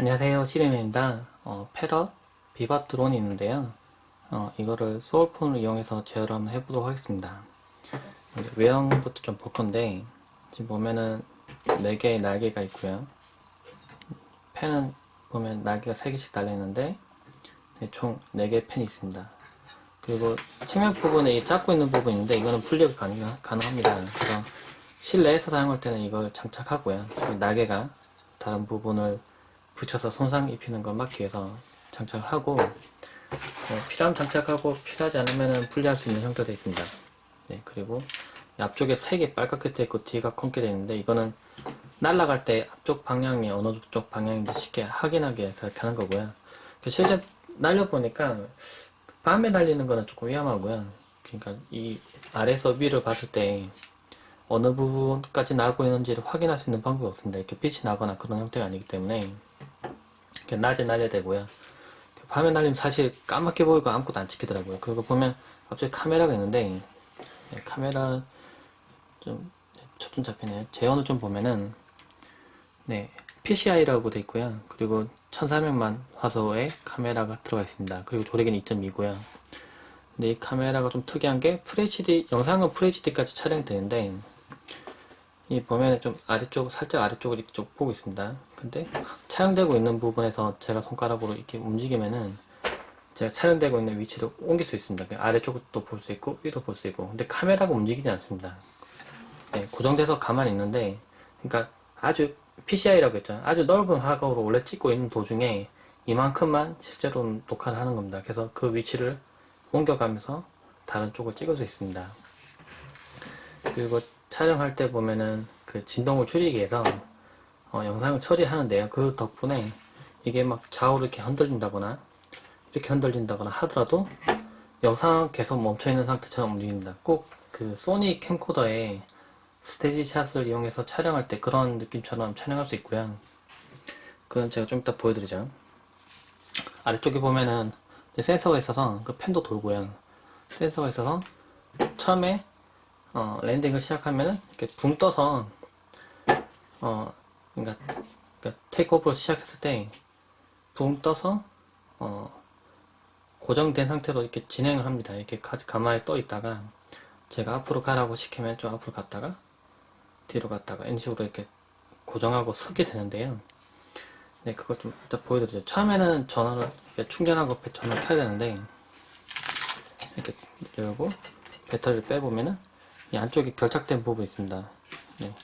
안녕하세요 시리맨입니다. 어, 패럿 비바 드론이 있는데요. 어, 이거를 소울폰을 이용해서 제어를 한번 해보도록 하겠습니다. 외형부터 좀 볼 건데 지금 보면은 4개의 날개가 있고요. 펜은 보면 날개가 3개씩 달려있는데 네, 총 4개의 펜이 있습니다. 그리고 측면 부분에 이 잡고 있는 부분이 있는데 이거는 분리가 가능, 가능합니다. 그래서 실내에서 사용할 때는 이걸 장착하고요. 이 날개가 다른 부분을 붙여서 손상 입히는 걸 막기 위해서 장착을 하고 어, 필요하면 장착하고 필요하지 않으면 분리할 수 있는 형태가 되어 있습니다. 네, 그리고 이 앞쪽에 색이 빨갛게 되어 있고 뒤가 검게 되어 있는데 이거는 날아갈 때 앞쪽 방향이 어느 쪽 방향인지 쉽게 확인하기 위해서 이렇게 하는 거고요. 그 실제 날려보니까 밤에 날리는 거는 조금 위험하고요. 그러니까 이 아래에서 위를 봤을 때 어느 부분까지 날고 있는지를 확인할 수 있는 방법이 없습니다. 이렇게 빛이 나거나 그런 형태가 아니기 때문에 이렇게 낮에 날려야 되고요. 밤에 날리면 사실 까맣게 보이고 아무것도 안 찍히더라고요. 그리고 보면 갑자기 카메라가 있는데 네, 카메라 좀 초점 잡히네요. 제어는 좀 보면은 네 PCI라고 돼 있고요. 그리고 1400만 화소의 카메라가 들어가 있습니다. 그리고 조리기는 2.2고요. 근데 이 카메라가 좀 특이한 게 FHD 영상은 FHD까지 촬영되는데 이 보면 좀 아래쪽 살짝 아래쪽을 좀 보고 있습니다. 근데 촬영되고 있는 부분에서 제가 손가락으로 이렇게 움직이면은 제가 촬영되고 있는 위치로 옮길 수 있습니다. 그 아래쪽도 볼 수 있고 위도 볼 수 있고 근데 카메라가 움직이지 않습니다. 네, 고정돼서 가만히 있는데 그러니까 아주 PCI라고 했잖아요. 아주 넓은 화각으로 원래 찍고 있는 도중에 이만큼만 실제로 녹화를 하는 겁니다. 그래서 그 위치를 옮겨가면서 다른 쪽을 찍을 수 있습니다. 그리고 촬영할 때 보면은 그 진동을 줄이기 위해서 어, 영상을 처리하는데요. 그 덕분에 이게 막 좌우로 이렇게 흔들린다거나 이렇게 흔들린다거나 하더라도 영상 계속 멈춰있는 상태처럼 움직입니다. 꼭 그 소니 캠코더의 스테디샷을 이용해서 촬영할 때 그런 느낌처럼 촬영할 수 있고요. 그건 제가 좀 이따 보여드리죠. 아래쪽에 보면은 센서가 있어서 그 펜도 돌고요. 센서가 있어서 처음에 어, 랜딩을 시작하면은 이렇게 붕 떠서 어 그러니까, 그러니까 테이크오프를 시작했을 때 붕 떠서 어 고정된 상태로 이렇게 진행을 합니다. 이렇게 가, 가만히 떠 있다가 제가 앞으로 가라고 시키면 좀 앞으로 갔다가 뒤로 갔다가 이런 식으로 이렇게 고정하고 서게 되는데요. 네, 그거 좀 이따 보여드리죠. 처음에는 전원을 충전하고 배- 전원을 켜야 되는데 이렇게 열고 배터리를 빼보면은 이 안쪽에 결착된 부분이 있습니다. 네.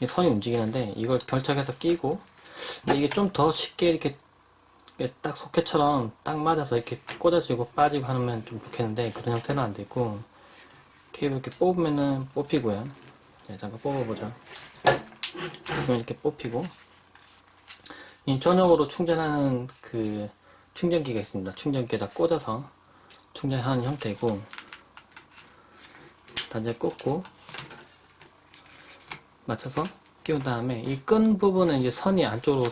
이 선이 움직이는데 이걸 결착해서 끼고 근데 이게 좀 더 쉽게 이렇게 딱 소켓처럼 딱 맞아서 이렇게 꽂아지고 빠지고 하면 좀 좋겠는데 그런 형태는 안 되고 케이블 이렇게 뽑으면은 뽑히고요. 네, 잠깐 뽑아보죠. 그러면 이렇게 뽑히고 이 전용으로 충전하는 그 충전기가 있습니다. 충전기에다 꽂아서 충전하는 형태고 단지 꽂고 맞춰서 끼운 다음에 이 끈 부분은 이제 선이 안쪽으로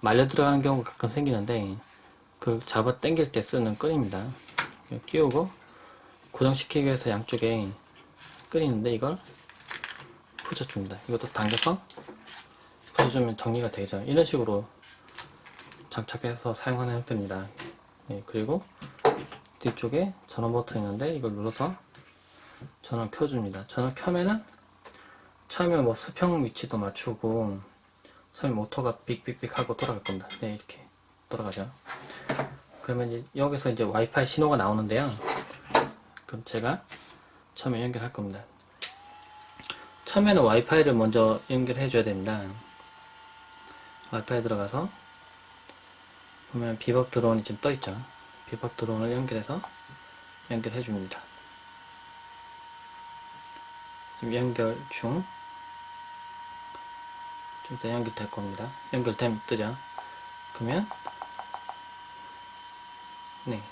말려 들어가는 경우가 가끔 생기는데 그걸 잡아 당길 때 쓰는 끈입니다. 끼우고 고정시키기 위해서 양쪽에 끈이 있는데 이걸 붙여줍니다. 이것도 당겨서 붙여주면 정리가 되죠. 이런 식으로 장착해서 사용하는 형태입니다. 네, 그리고 뒤쪽에 전원 버튼이 있는데 이걸 눌러서 전원 켜줍니다. 전원 켜면은 처음에 뭐 수평 위치도 맞추고 처음에 모터가 삑삑삑 하고 돌아갈 겁니다. 네, 이렇게 돌아가죠. 그러면 이제 여기서 이제 와이파이 신호가 나오는데요. 그럼 제가 처음에 연결할 겁니다. 처음에는 와이파이를 먼저 연결해 줘야 됩니다. 와이파이 들어가서 보면 비법 드론이 지금 떠 있죠. 비법 드론을 연결해서 연결해 줍니다. 지금 연결 중. 좀 이따 연결될 겁니다. 연결되면 뜨죠. 그러면 네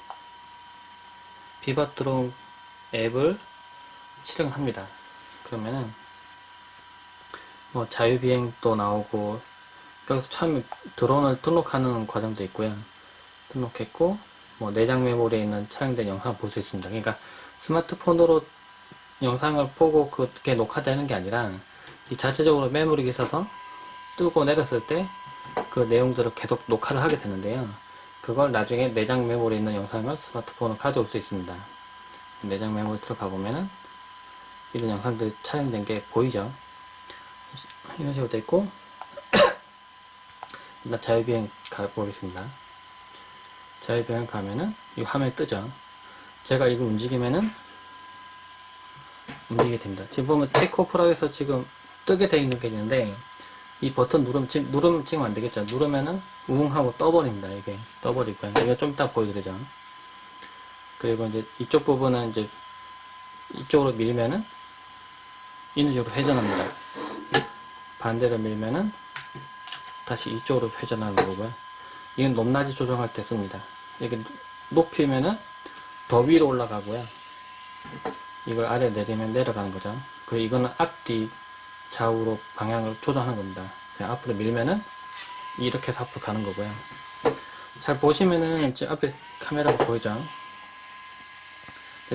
비밥 드론 앱을 실행합니다. 그러면은 뭐 자유비행도 나오고 여기서 처음에 드론을 등록하는 과정도 있고요. 등록했고 뭐 내장 메모리에 있는 촬영된 영상을 볼수 있습니다. 그러니까 스마트폰으로 영상을 보고 그게 녹화되는 게 아니라 이 자체적으로 메모리가 있어서 뜨고 내렸을 때 그 내용들을 계속 녹화를 하게 되는데요. 그걸 나중에 내장 메모리에 있는 영상을 스마트폰으로 가져올 수 있습니다. 내장 메모리 들어가 보면은 이런 영상들이 촬영된 게 보이죠? 이런 식으로 돼 있고 일단 자유비행 가보겠습니다. 자유비행 가면은 이 화면이 뜨죠. 제가 이걸 움직이면은 움직이게 됩니다. 지금 보면 테이크오프라고 해서 지금 뜨게 돼 있는 게 있는데 이 버튼 누르면 누르면 지금 안 되겠죠. 누르면은 우웅 하고 떠버립니다. 이게 떠버리고요. 이거 좀 이따 되죠. 그리고 이제 이쪽 부분은 이제 이쪽으로 밀면은 이런 식으로 회전합니다. 반대로 밀면은 다시 이쪽으로 회전하는 거고요. 이건 높낮이 조정할 때 씁니다. 이렇게 높이면은 더 위로 올라가고요. 이걸 아래 내리면 내려가는 거죠. 그리고 이거는 앞뒤 좌우로 방향을 조정하는 겁니다. 그냥 앞으로 밀면은 이렇게 해서 앞으로 가는 거고요. 잘 보시면은 지금 앞에 카메라가 보이죠?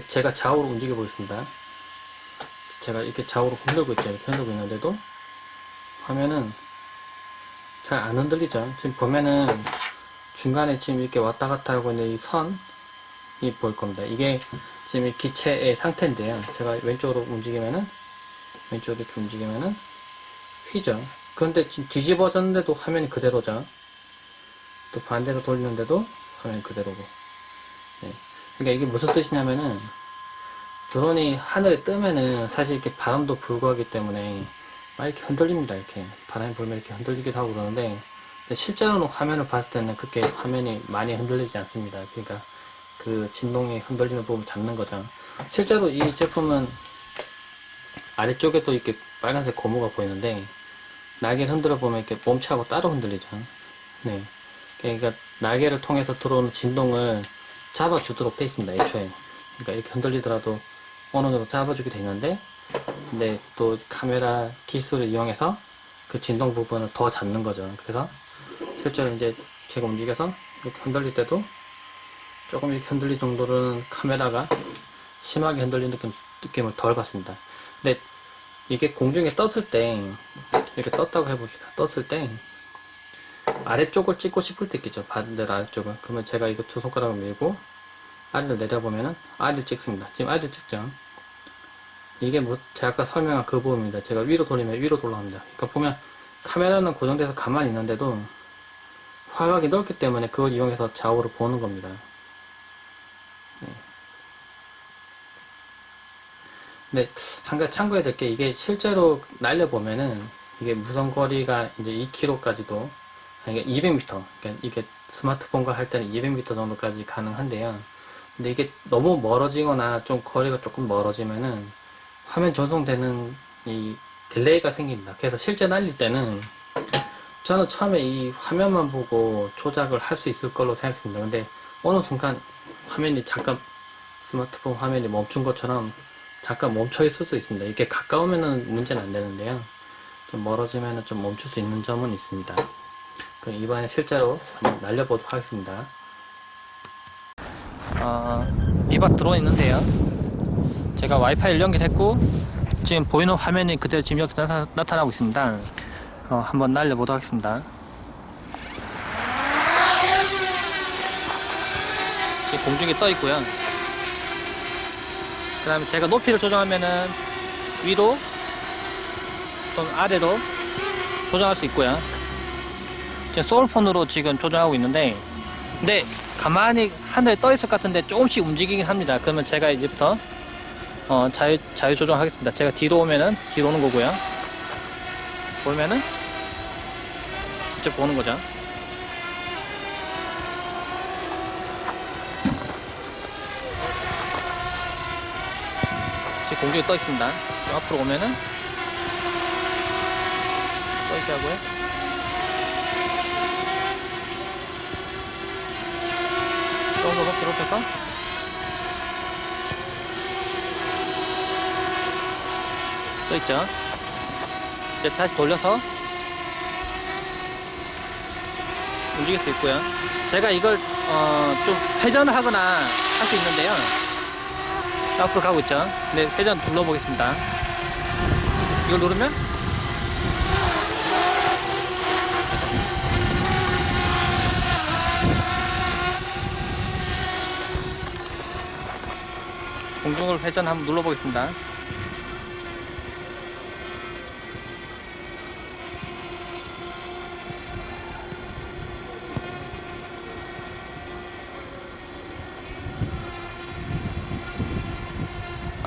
제가 좌우로 움직여 보겠습니다. 제가 이렇게 좌우로 흔들고 있죠. 이렇게 흔들고 있는데도 화면은 잘 안 흔들리죠. 지금 보면은 중간에 지금 이렇게 왔다 갔다 하고 있는 이 선이 보일 겁니다. 이게 지금 이 기체의 상태인데요. 제가 왼쪽으로 움직이면은 왼쪽으로 이렇게 움직이면은 휘죠. 그런데 지금 뒤집어졌는데도 화면이 그대로죠. 또 반대로 돌리는데도 화면이 그대로고. 네. 그러니까 이게 무슨 뜻이냐면은 드론이 하늘에 뜨면은 사실 이렇게 바람도 불고 하기 때문에 막 이렇게 흔들립니다. 이렇게 바람이 불면 이렇게 흔들리기도 하고 그러는데 실제로는 화면을 봤을 때는 그렇게 화면이 많이 흔들리지 않습니다. 그러니까 그 진동이 흔들리는 부분 잡는 거죠. 실제로 이 제품은 아래쪽에도 이렇게 빨간색 고무가 보이는데 날개를 흔들어 보면 이렇게 몸체하고 따로 흔들리죠. 네. 그러니까 날개를 통해서 들어오는 진동을 잡아주도록 돼 있습니다. 애초에. 그러니까 이렇게 흔들리더라도 어느 정도 잡아주게 돼 있는데 근데 또 카메라 기술을 이용해서 그 진동 부분을 더 잡는 거죠. 그래서 실제로 이제 제가 움직여서 이렇게 흔들릴 때도 조금 이렇게 흔들릴 정도로는 카메라가 심하게 흔들리는 느낌, 느낌을 덜 받습니다. 근데 이게 공중에 떴을 때 이렇게 떴다고 해봅시다. 떴을 때 아래쪽을 찍고 싶을 때 있겠죠. 반대로 아래쪽을. 그러면 제가 이거 두 손가락을 밀고 아래를 내려보면은 아래를 찍습니다. 지금 아래를 찍죠. 이게 뭐 제가 아까 설명한 그 부분입니다. 제가 위로 돌리면 위로 돌아갑니다. 그러니까 보면 카메라는 고정돼서 가만히 있는데도 화각이 넓기 때문에 그걸 이용해서 좌우로 보는 겁니다. 네. 근데 한 가지 참고해야 될 게 이게 실제로 날려보면은 이게 무선거리가 이제 2km까지도 그러니까 200m 그러니까 이게 스마트폰과 할 때는 200m 정도까지 가능한데요. 근데 이게 너무 멀어지거나 좀 거리가 조금 멀어지면은 화면 전송되는 이 딜레이가 생깁니다. 그래서 실제 날릴 때는 저는 처음에 이 화면만 보고 조작을 할 수 있을 걸로 생각했습니다. 근데 어느 순간 화면이 잠깐 스마트폰 화면이 멈춘 것처럼 잠깐 멈춰 있을 수 있습니다. 이렇게 가까우면은 문제는 안 되는데요. 좀 멀어지면은 좀 멈출 수 있는 점은 있습니다. 그럼 이번에 실제로 한번 날려보도록 하겠습니다. 어, 비박 드론 있는데요. 제가 와이파이를 연결했고 지금 보이는 화면이 그대로 지금 여기 나타, 나타나고 있습니다. 어, 한번 날려보도록 하겠습니다. 공중에 떠 있고요. 그 다음에 제가 높이를 조정하면은 위로 또는 아래로 조정할 수 있고요. 지금 소울폰으로 지금 조정하고 있는데 근데 가만히 하늘에 떠 있을 것 같은데 조금씩 움직이긴 합니다. 그러면 제가 이제부터 어, 자유, 자유 조정하겠습니다. 제가 뒤로 오면은 뒤로 오는 거고요. 보면은 이쪽 보는 거죠. 공중에 떠 있습니다. 좀 앞으로 오면은 떠 있게 하고요. 조금 더 높이 높여서 떠 있죠. 이제 다시 돌려서 움직일 수 있고요. 제가 이걸 어, 좀 회전을 하거나 할 수 있는데요. 앞으로 가고 있죠. 네, 회전 눌러보겠습니다. 이걸 누르면 공중을 회전 한번 눌러보겠습니다.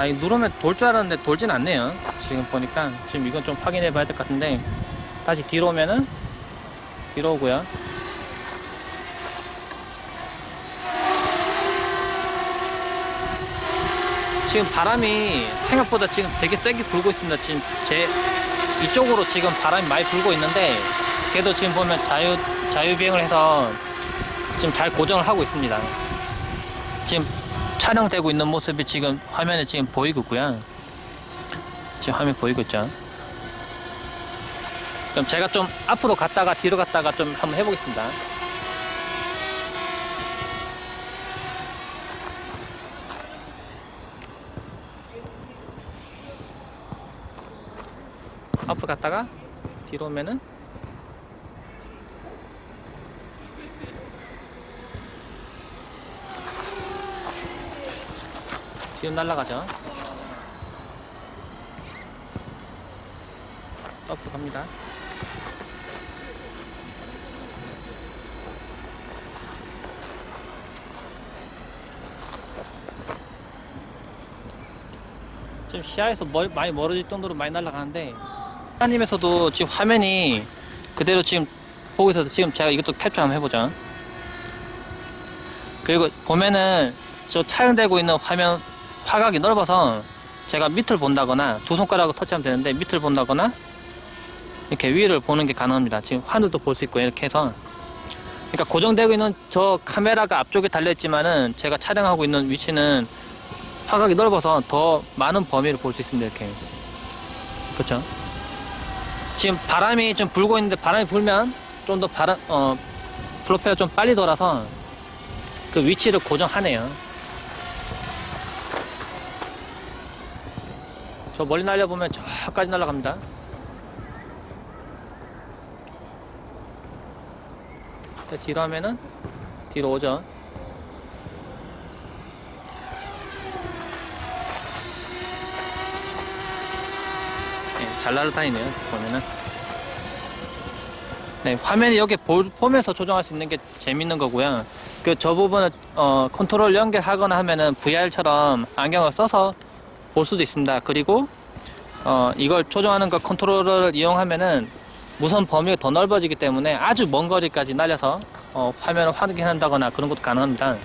아니 누르면 돌 줄 알았는데 돌진 않네요. 지금 보니까 지금 이건 좀 확인해 봐야 될 것 같은데 다시 뒤로 오면은 뒤로 오고요. 지금 바람이 생각보다 지금 되게 세게 불고 있습니다. 지금 제 이쪽으로 지금 바람이 많이 불고 있는데 그래도 지금 보면 자유 자유 비행을 해서 지금 잘 고정을 하고 있습니다. 지금 촬영되고 있는 모습이 지금 화면에 지금 보이고 있고요. 지금 화면 보이고 있죠. 그럼 제가 좀 앞으로 갔다가 뒤로 갔다가 좀 한번 해보겠습니다. 앞으로 갔다가 뒤로 오면은 뒤로 날아가죠. 또 앞으로 갑니다. 지금 시야에서 멀- 많이 멀어질 정도로 많이 날아가는데 하나님에서도 지금 화면이 그대로 지금 보고 있어서 지금 제가 이것도 캡처 한번 해보죠. 그리고 보면은 저 촬영되고 있는 화면 화각이 넓어서 제가 밑을 본다거나 두 손가락으로 터치하면 되는데 밑을 본다거나 이렇게 위를 보는 게 가능합니다. 지금 하늘도 볼 수 있고 이렇게 해서 그러니까 고정되고 있는 저 카메라가 앞쪽에 달려있지만은 제가 촬영하고 있는 위치는 화각이 넓어서 더 많은 범위를 볼 수 있습니다. 이렇게 그렇죠? 지금 바람이 좀 불고 있는데 바람이 불면 좀 더 바람 어 프로펠러 좀 빨리 돌아서 그 위치를 고정하네요. 저 멀리 날려보면 저까지 날아갑니다. 자, 뒤로 하면은 뒤로 오죠. 네, 잘 날아다니네요. 보면은. 네, 화면이 여기 볼, 보면서 조정할 수 있는 게 재밌는 거고요. 그 저 부분은 어, 컨트롤 연결하거나 하면은 VR처럼 안경을 써서 볼 수도 있습니다. 그리고 어, 이걸 조정하는 거 컨트롤러를 이용하면은 무선 범위가 더 넓어지기 때문에 아주 먼 거리까지 날려서 어, 화면을 확인한다거나 그런 것도 가능합니다.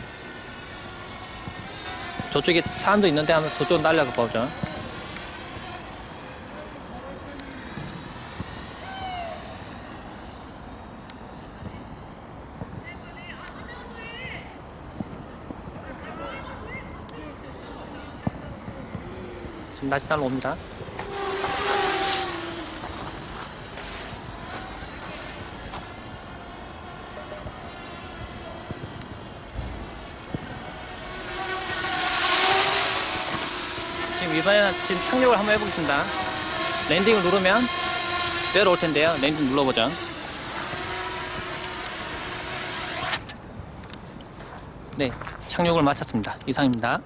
저쪽에 사람도 있는데 한번 저쪽 날려가 보죠. 지금 다시 날라옵니다. 지금 이번에는 지금 착륙을 한번 해보겠습니다. 랜딩을 누르면 내려올 텐데요. 랜딩 눌러보죠. 네, 착륙을 마쳤습니다. 이상입니다.